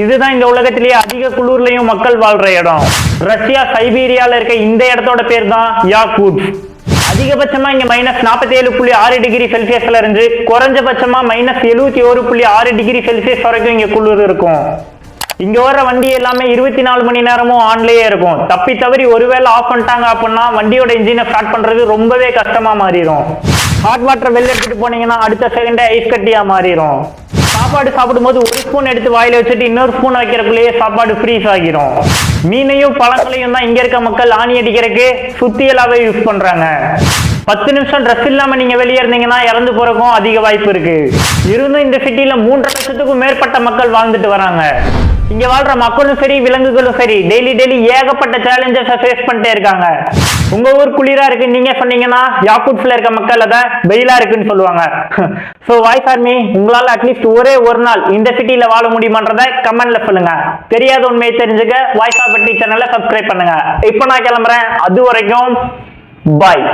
இதுதான் இந்த உலகத்திலேயே அதிக குளிர்லையும் மக்கள் வாழ்ற இடம். ரஷ்யா சைபீரியால இருக்க இந்த இடத்தோட பேர் தான் யாகூட் அதிகபட்சமா இங்க மைனஸ் நாற்பத்தி ஏழு புள்ளி ஆறு டிகிரி செல்சியஸ்ல இருந்து குறைஞ்சபட்சமா மைனஸ் எழுபத்தி ஒரு புள்ளி ஆறு டிகிரி செல்சியஸ் வரைக்கும் இங்க குளிர் இருக்கும். இங்க வர வண்டி எல்லாமே இருபத்தி நாலு மணி நேரமும் ஆன்லயே இருக்கும். தப்பி தவறி ஒருவேளை ஆஃப் பண்ணிட்டாங்க அப்படின்னா வண்டியோட இன்ஜினை ஸ்டார்ட் பண்றது ரொம்பவே கஷ்டமா மாறிடும் ஹாட் வாட்டர் வெளில எடுத்துட்டு போனீங்கன்னா அடுத்த செகண்டே ஐஸ் கட்டியா மாறிடும் சாப்பாடு சாப்பிடும்போது ஒரு ஸ்பூன் எடுத்து வாயில வச்சுட்டு இன்னொரு ஸ்பூன் வைக்கிறக்குள்ளேயே சாப்பாடு ஃப்ரீஸ் ஆகிரும். மீனையும் பழங்களையும் தான் இங்க இருக்க மக்கள் ஆணி அடிக்கிறதுக்கு சுத்தியலாவே யூஸ் பண்றாங்க. பத்து நிமிஷம் ட்ரெஸ் இல்லாம நீங்க வெளியே இருந்தீங்கன்னா இறந்து போறக்கும் அதிக வாய்ப்பு இருக்கு. இருந்தும் இந்த சிட்டில மூன்றரை லட்சத்துக்கும் மேற்பட்ட மக்கள் வாழ்ந்துட்டு வராங்க. இங்க வாழ்ற மக்களும் சரி விலங்குகளும் சரி டெய்லி டெய்லி ஏகப்பட்ட சேலஞ்சஸை ஃபேஸ் பண்ணிட்டே இருக்காங்க. உங்க ஊர் குளிரா இருக்கு நீங்க சொன்னீங்கன்னா யாக்கூட்ஸ்ல இருக்க மக்கள் அதை வெயிலா இருக்குன்னு சொல்லுவாங்க. ஸோ வாய்ஸ் ஆர்மி உங்களால அட்லீஸ்ட் ஒரே ஒரு நாள் இந்த சிட்டில வாழ முடியுமான்றத கமெண்ட்ல சொல்லுங்க. தெரியாத உண்மையை தெரிஞ்சுக்க வாய்ஸ் ஆஃப் சேனலை சப்ஸ்கிரைப் பண்ணுங்க. இப்போ நான் கிளம்புறேன். அது வரைக்கும் பாய்